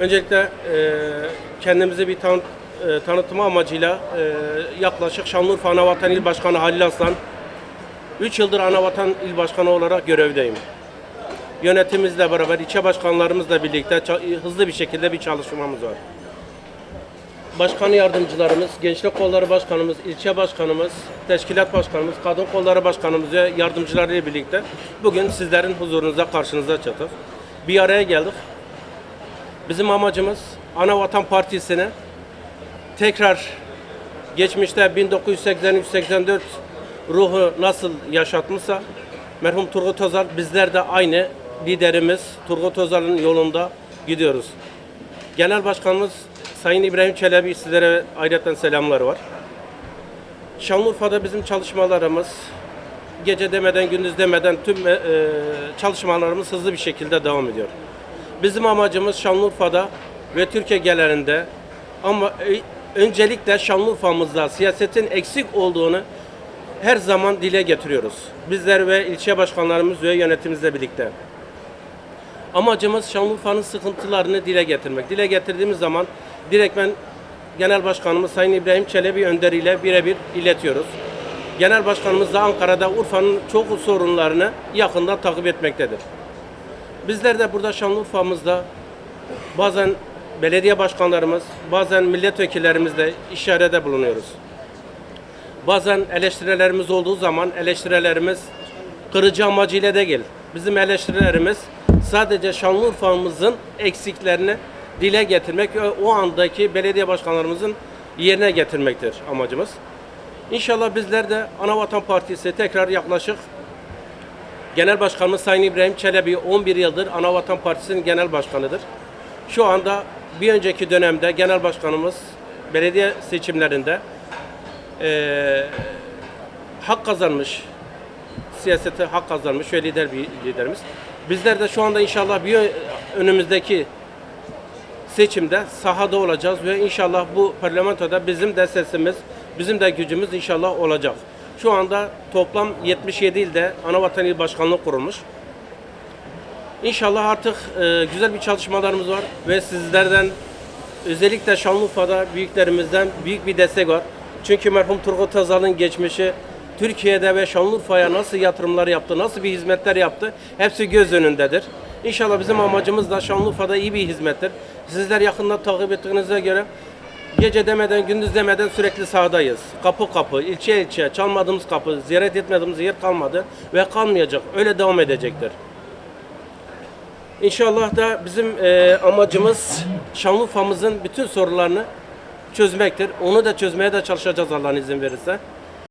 Öncelikle e, kendimizi bir tan e, tanıtma amacıyla e, yaklaşık Şanlıurfa Anavatan İl Başkanı Halil Aslan 3 yıldır Anavatan İl Başkanı olarak görevdeyim. Yönetimimizle beraber, ilçe başkanlarımızla birlikte ça- hızlı bir şekilde bir çalışmamız var. Başkan yardımcılarımız, Gençlik Kolları Başkanımız, ilçe başkanımız, teşkilat başkanımız, kadın kolları başkanımız ve yardımcılarıyla birlikte bugün sizlerin huzurunuzda karşınıza çıktık. Bir araya geldik. Bizim amacımız Anavatan Partisi'ne tekrar geçmişte 1983-84 ruhu nasıl yaşatmışsa merhum Turgut Özal bizler de aynı liderimiz Turgut Özal'ın yolunda gidiyoruz. Genel Başkanımız Sayın İbrahim Çelebi sizlere ayrıca selamlar var. Şanlıurfa'da bizim çalışmalarımız gece demeden gündüz demeden tüm e, çalışmalarımız hızlı bir şekilde devam ediyor. Bizim amacımız Şanlıurfa'da ve Türkiye genelinde ama e, öncelikle Şanlıurfa'mızda siyasetin eksik olduğunu her zaman dile getiriyoruz. Bizler ve ilçe başkanlarımız ve yönetimimizle birlikte. Amacımız Şanlıurfa'nın sıkıntılarını dile getirmek. Dile getirdiğimiz zaman direktmen Genel Başkanımız Sayın İbrahim Çelebi önderiyle birebir iletiyoruz. Genel Başkanımız da Ankara'da Urfa'nın çok sorunlarını yakından takip etmektedir. Bizler de burada Şanlıurfa'mızda bazen belediye başkanlarımız, bazen milletvekillerimizle işarede bulunuyoruz. Bazen eleştirilerimiz olduğu zaman eleştirilerimiz kırıcı amacıyla değil. Bizim eleştirilerimiz sadece Şanlıurfa'mızın eksiklerini dile getirmek ve o andaki belediye başkanlarımızın yerine getirmektir amacımız. İnşallah bizler de Anavatan Partisi tekrar yaklaşık Genel Başkanımız Sayın İbrahim Çelebi 11 yıldır Anavatan Partisi'nin genel başkanıdır. Şu anda bir önceki dönemde genel başkanımız belediye seçimlerinde eee, hak kazanmış, siyasete hak kazanmış ve lider bir liderimiz. Bizler de şu anda inşallah bir önümüzdeki seçimde sahada olacağız ve inşallah bu parlamentoda bizim de sesimiz, bizim de gücümüz inşallah olacak. Şu anda toplam 77 ilde Anavatan İl Başkanlığı kurulmuş. İnşallah artık e, güzel bir çalışmalarımız var ve sizlerden özellikle Şanlıurfa'da büyüklerimizden büyük bir destek var. Çünkü merhum Turgut Özal'ın geçmişi Türkiye'de ve Şanlıurfa'ya nasıl yatırımlar yaptı, nasıl bir hizmetler yaptı hepsi göz önündedir. İnşallah bizim amacımız da Şanlıurfa'da iyi bir hizmettir. Sizler yakından takip ettiğinize göre gece demeden gündüz demeden sürekli sahadayız. Kapı kapı, ilçe ilçe, çalmadığımız kapı, ziyaret etmediğimiz yer kalmadı ve kalmayacak. Öyle devam edecektir. İnşallah da bizim e, amacımız Şanlıurfa'mızın bütün sorularını çözmektir. Onu da çözmeye de çalışacağız Allah'ın izin verirse.